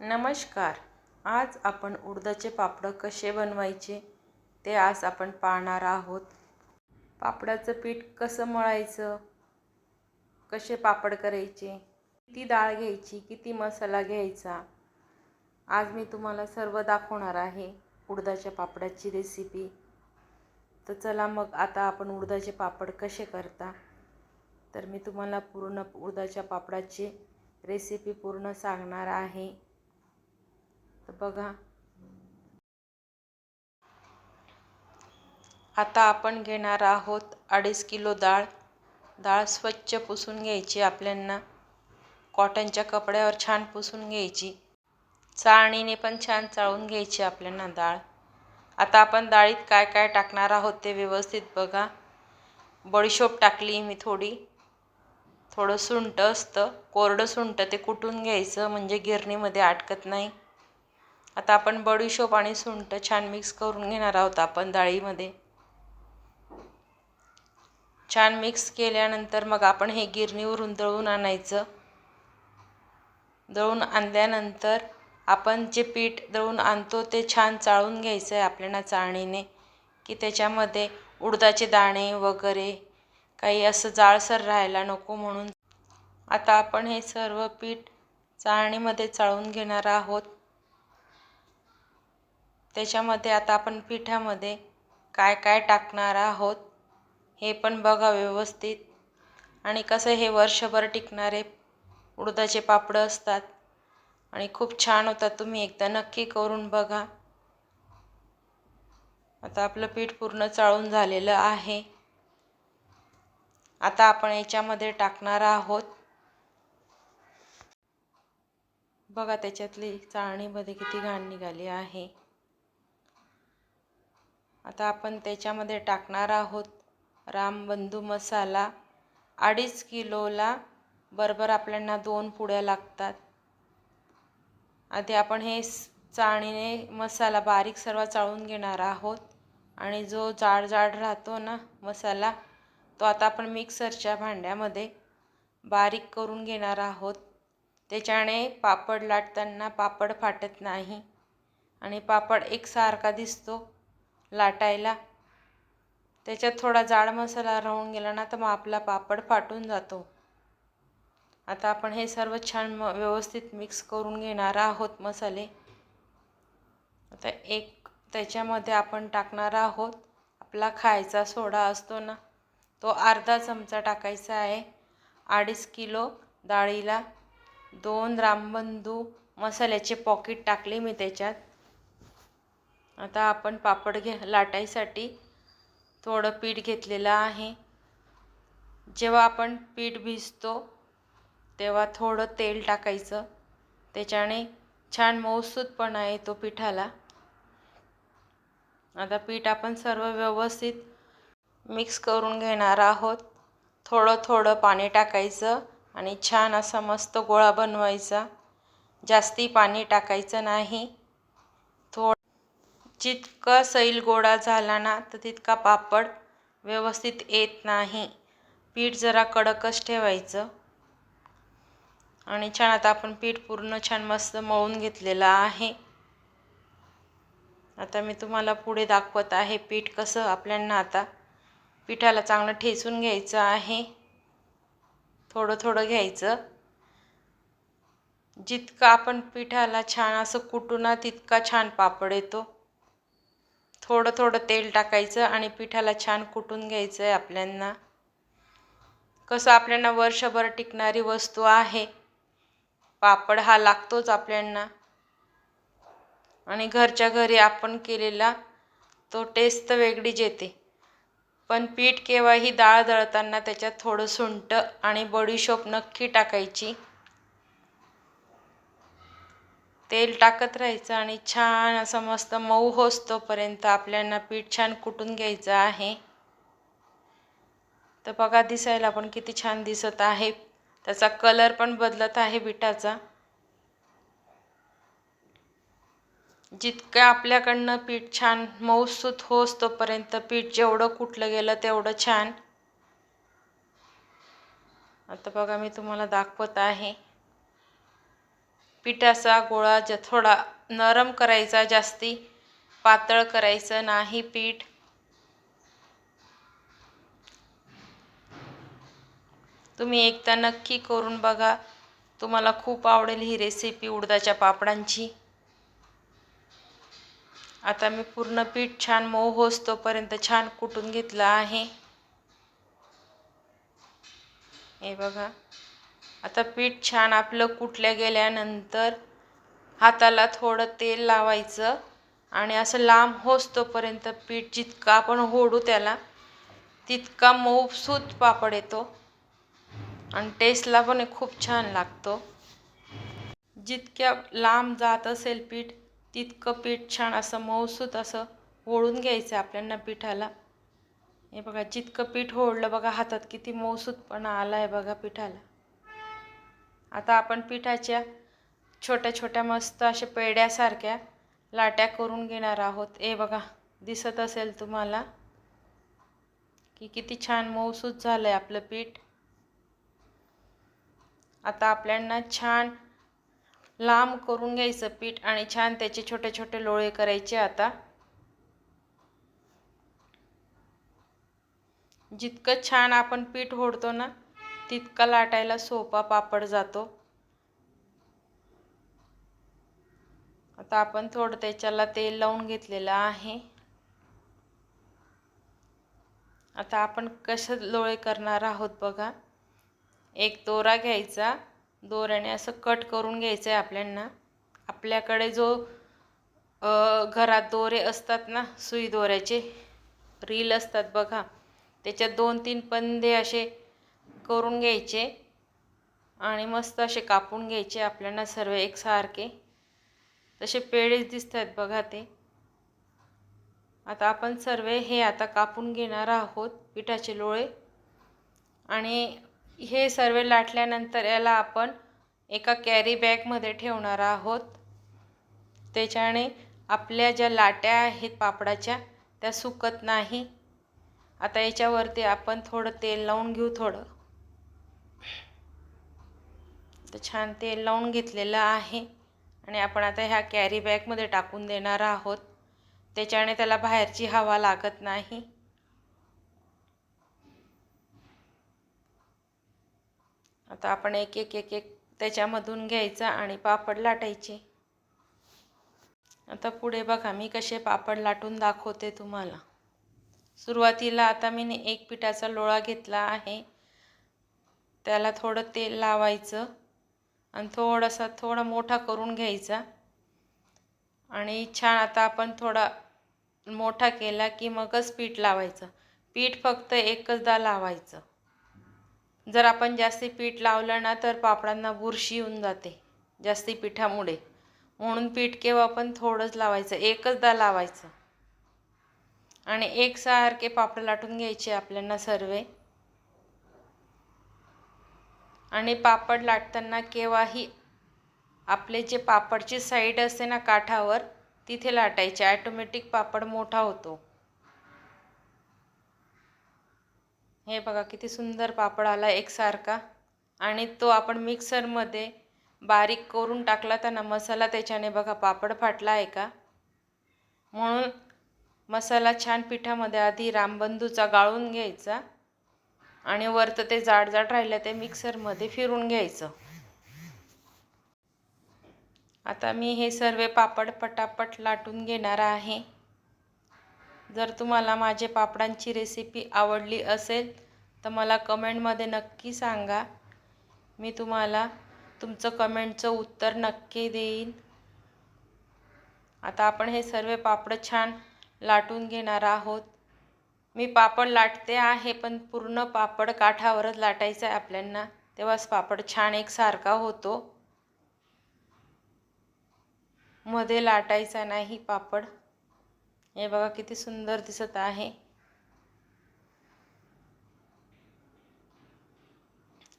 नमस्कार. आज आपण उडदाचे पापडं कसे बनवायचे ते आज आपण पाहणार आहोत. पापडाचं पीठ कसं मळायचं कसे पापड करायचे किती डाळ घ्यायची किती मसाला घ्यायचा आज मी तुम्हाला सर्व दाखवणार आहे उडदाच्या पापडाची रेसिपी तर चला मग आता आपण उडदाचे पापड कसे करता. तर मी तुम्हाला पूर्ण उडदाच्या पापडाची रेसिपी पूर्ण सांगणार आहे. तर बघा. आता आपण घेणार आहोत अडीच किलो डाळ. डाळ स्वच्छ पुसून घ्यायची आपल्यांना. कॉटनच्या कपड्यावर छान पुसून घ्यायची. चाळणीने पण छान चाळून घ्यायची आपल्यांना डाळ. आता आपण डाळीत काय काय टाकणार आहोत ते व्यवस्थित बघा. बडीशोप टाकली मी थोडी. थोडं सुंट असतं. कोरडं सुंट ते कुटून घ्यायचं. म्हणजे गिरणीमध्ये अटकत नाही. आता आपण बडीशोप आणि सुंठ छान मिक्स करून घेणार आहोत आपण डाळीमध्ये. छान मिक्स केल्यानंतर मग आपण हे गिरणीवरून दळून आणायचं. दळून आणल्यानंतर आपण जे पीठ दळून आणतो ते छान चाळून घ्यायचं आहे आपल्याला चाळणीने की त्याच्यामध्ये उडदाचे दाणे वगैरे काही असं जाळसर राहायला नको म्हणून. आता आपण हे सर्व पीठ चाळणीमध्ये चाळून घेणार आहोत. त्याच्यामध्ये आता आपण पिठामध्ये काय काय टाकणार आहोत हे पण बघा व्यवस्थित. आणि कसं हे वर्षभर टिकणारे उडदाचे पापडं असतात. आणि खूप छान होतात तुम्ही एकदा नक्की करून बघा. आता आपलं पीठ पूर्ण चाळून झालेलं आहे. आता आपण याच्यामध्ये टाकणार आहोत. बघा त्याच्यातली चाळणीमध्ये किती घाण निघाली आहे. आता आपण त्याच्यामध्ये टाकणार आहोत रामबंधू मसाला. अडीच किलोला बरोबर आपल्यांना दोन पुड्या लागतात. आधी आपण हे चाळणीने मसाला बारीक सर्व चाळून घेणार आहोत. आणि जो जाड जाड राहतो ना मसाला तो आता आपण मिक्सरच्या भांड्यामध्ये बारीक करून घेणार आहोत. त्याच्याने पापड लाटताना पापड फाटत नाही. आणि पापड एकसारखा दिसतो. लाटायला. त्याच्यात थोडा जाड मसाला राहून गेला ना तर मग आपला पापड फाटून जातो. आता आपण हे सर्व छान म व्यवस्थित मिक्स करून घेणार आहोत मसाले. आता एक त्याच्यामध्ये आपण टाकणार आहोत. आपला खायचा सोडा असतो ना तो अर्धा चमचा टाकायचा आहे. अडीच किलो डाळीला दोन रामबंधू मसाल्याचे पॉकेट टाकले मी त्याच्यात. आता आपण पापड घे लाटायसाठी थोडं पीठ घेतलेलं आहे. जेव्हा आपण पीठ भिजतो तेव्हा थोडं तेल टाकायचं. त्याच्याने छान मऊसूतपणा येतो पिठाला. आता पीठ आपण सर्व व्यवस्थित मिक्स करून घेणार आहोत. थोडं थोडं पाणी टाकायचं आणि छान असा मस्त गोळा बनवायचा. जास्ती पाणी टाकायचं नाही. जितका सैल गोळा झाला ना तर तितका पापड व्यवस्थित येत नाही. पीठ जरा कडकच ठेवायचं. आणि छान आता आपण पीठ पूर्ण छान मस्त मळून घेतलेलं आहे. आता मी तुम्हाला पुढे दाखवत आहे पीठ कसं आपल्यांना आता पिठाला चांगलं ठेचून घ्यायचं आहे. थोडं थोडं घ्यायचं. जितकं आपण पिठाला छान असं कुटू ना तितका छान पापड येतो. थोडं थोडं तेल टाकायचं आणि पिठाला छान कुटून घ्यायचं आहे आपल्यांना. कसं आपल्याला वर्षभर टिकणारी वस्तू आहे. पापड हा लागतोच आपल्यांना. आणि घरच्या घरी आपण केलेला तो टेस्ट वेगळीच येते. पण पीठ केव्हाही डाळ दळताना त्याच्यात थोडं सुंट आणि बडीशोप नक्की टाकायची. तेल टाकत राहायचं आणि छान असं मस्त मऊ होस्तोपर्यंत आपल्याला पीठ छान कुटून घ्यायचं आहे. तर बघा दिसायला पण किती छान दिसत आहे. त्याचा कलर पण बदलत आहे पिठाचा जितकं आपल्याकडनं पीठ छान मऊसूत होस तोपर्यंत पीठ जेवढं कुटलं गेलं तेवढं छान. आता बघा मी तुम्हाला दाखवत आहे. पिठाचा गोळा ज थोडा नरम करायचा जास्ती पातळ करायचं नाही पीठ. तुम्ही एकदा नक्की करून बघा. तुम्हाला खूप आवडेल ही रेसिपी उडदाच्या पापडांची. आता मी पूर्ण पीठ छान मऊ होस तोपर्यंत छान कुटून घेतलं आहे. हे बघा. आता पीठ छान आपलं कुठल्या गेल्यानंतर हाताला थोडं तेल लावायचं आणि असं लांब होसतोपर्यंत पीठ जितका आपण होडू त्याला तितका मऊसूत पापड येतो. आणि टेस्टला पण खूप छान लागतो. जितक्या लांब जात असेल पीठ तितकं पीठ छान असं मऊसूत असं ओळून घ्यायचं आपल्याला पिठाला. हे बघा जितकं पीठ ओढलं बघा हातात किती मऊसूतपणा आला आहे बघा पिठाला. आता आपण पिठाच्या छोट्या छोट्या मस्त अशा पेड्यासारख्या लाट्या करून घेणार आहोत. ए बघा दिसत असेल तुम्हाला? की किती छान मऊसूत झालं आहे आपलं पीठ. आता आपल्यांना छान लांब करून घ्यायचं पीठ आणि छान त्याचे छोटे छोटे लोळे करायचे आता. जितकं छान आपण पीठ ओढतो ना तितका लाटायला सोपा पापड जातो. आता आपण थोडं त्याच्याला तेल लावून घेतलेलं आहे. आता आपण कसं लोळे करणार आहोत बघा. एक दोरा घ्यायचा. दोऱ्याने असं कट करून घ्यायचं आहे आपल्यांना. आपल्याकडे जो घरात दोरे असतात ना सुई दोऱ्याचे रील असतात बघा. त्याच्यात दोन तीन पंदे असे करून घ्यायचे आणि मस्त असे कापून घ्यायचे आपल्याला सर्व एकसारखे. तसे पेळेच दिसत आहेत बघा ते. आता आपण सर्व हे आता कापून घेणार आहोत पिठाचे लोळे. आणि हे सर्व लाटल्यानंतर याला आपण एका कॅरी बॅगमध्ये ठेवणार आहोत. त्याच्याने आपल्या ज्या लाट्या आहेत पापडाच्या त्या सुकत नाही. आता याच्यावरती आपण थोडं तेल लावून घेऊ थोडं. तर छान तेल लावून घेतलेलं आहे. आणि आपण आता ह्या कॅरी बॅगमध्ये टाकून देणार आहोत. त्याच्याने त्याला बाहेरची हवा लागत नाही. आता आपण एक एक एक एक त्याच्यामधून घ्यायचा आणि पापड लाटायचे. आता पुढे बघा मी कसे पापड लाटून दाखवते तुम्हाला. सुरुवातीला आता मी एक पिठाचा लोळा घेतला आहे. त्याला थोडं तेल लावायचं. आणि थोडासा थोडा मोठा करून घ्यायचा. आणि छान आता आपण थोडा मोठा केला की मगच पीठ लावायचं. पीठ फक्त एकचदा लावायचं. जर आपण जास्ती पीठ लावलं ना तर पापडांना बुरशी येऊन जाते जास्ती पिठामुळे. म्हणून पीठ केव्हा पण थोडंच लावायचं एकचदा लावायचं. आणि एकसारखे पापड लाटून घ्यायचे आपल्याला सर्वे. आणि पापड लाटताना केव्हाही आपले जे पापडची साईड असते ना काठावर तिथे लाटायचे. ॲटोमॅटिक पापड मोठा होतो. हे बघा किती सुंदर पापड आला एकसारखा. आणि तो आपण मिक्सरमध्ये बारीक करून टाकला त्यांना मसाला त्याच्याने बघा पापड फाटला आहे का? म्हणून मसाला छान पिठामध्ये आधी रामबंधूचा गाळून घ्यायचा. आणि वरतं ते जाड जाड राहिलं ते मिक्सरमध्ये फिरून घ्यायचं. आता मी हे सर्व पापड पटापट लाटून घेणार आहे. जर तुम्हाला माझे पापडांची रेसिपी आवडली असेल तर मला कमेंटमध्ये नक्की सांगा. मी तुम्हाला तुमचं कमेंटचं उत्तर नक्की देईन. आता आपण हे सर्व पापड छान लाटून घेणार आहोत. मी पापड लाटते आहे पण पूर्ण पापड काठावरच लाटायचं आहे आपल्यांना. तेव्हाच पापड छान एकसारखा होतो. मध्ये लाटायचा नाही पापड. हे बघा किती सुंदर दिसत आहे.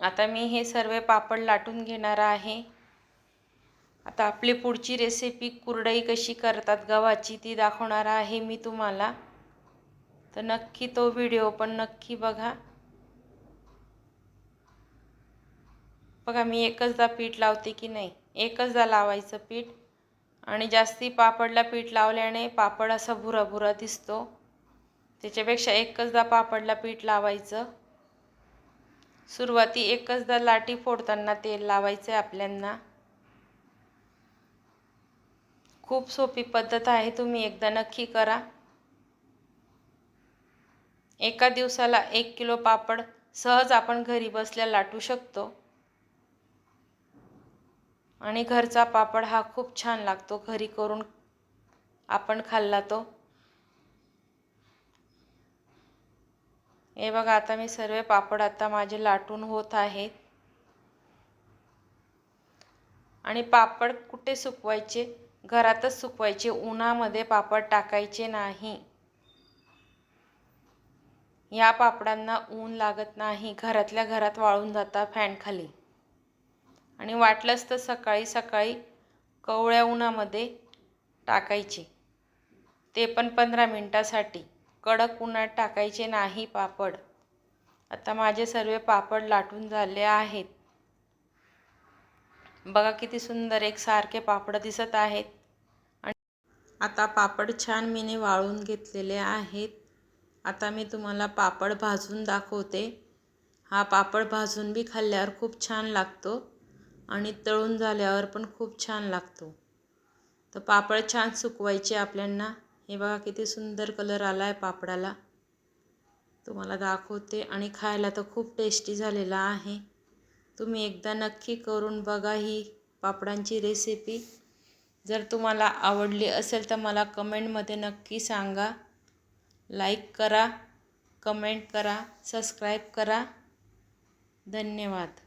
आता मी हे सर्व पापड लाटून घेणार आहे. आता आपली पुढची रेसिपी कुरडई कशी करतात गव्हाची ती दाखवणार आहे मी तुम्हाला. तर नक्की तो व्हिडिओ पण नक्की बघा. बघा मी एकचदा पीठ लावते की नाही? एकचदा लावायचं पीठ. आणि जास्ती पापडला पीठ लावल्याने पापड असा भुरा भुरा दिसतो. त्याच्यापेक्षा एकचदा पापडला पीठ लावायचं. सुरुवाती एकचदा लाटी फोडताना तेल लावायचं आहे आपल्यांना. खूप सोपी पद्धत आहे तुम्ही एकदा नक्की करा. एका दिवसाला एक किलो पापड सहज आपण घरी बसल्या लाटू शकतो. आणि घरचा पापड हा खूप छान लागतो. घरी करून आपण खाल्ला तो. हे बघा आता मी सर्व पापड आता माझे लाटून होत आहेत. आणि पापड कुठे सुकवायचे? घरातच सुकवायचे. उन्हामध्ये पापड टाकायचे नाही. या पापडांना ऊन लागत नाही घरातल्या घरात वाळून जातात फॅनखाली आणि वाटलंच तर सकाळी सकाळी कवळ्या उन्हामध्ये टाकायचे. ते पण पंधरा मिनटासाठी. कडक उन्हात टाकायचे नाही पापड. आता माझे सर्व पापड लाटून झाले आहेत. बघा किती सुंदर एक सारखे पापड दिसत आहेत. आणि आता पापड छान मीने वाळून घेतलेले आहेत. आता मी तुम्हाला पापड भाजून दाखवते. हा पापड भाजून बी खाल्ल्यावर खूप छान लागतो आणि तळून झाल्यावर पण खूप छान लागतो. तर पापड छान सुकवायचे आपल्यांना. हे बघा किती सुंदर कलर आला आहे पापडाला. तुम्हाला दाखवते आणि खायला तर खूप टेस्टी झालेला आहे. तुम्ही एकदा नक्की करून बघा ही पापडांची रेसिपी. जर तुम्हाला आवडली असेल तर मला कमेंटमध्ये नक्की सांगा. लाईक करा कमेंट करा सबस्क्राईब करा. धन्यवाद.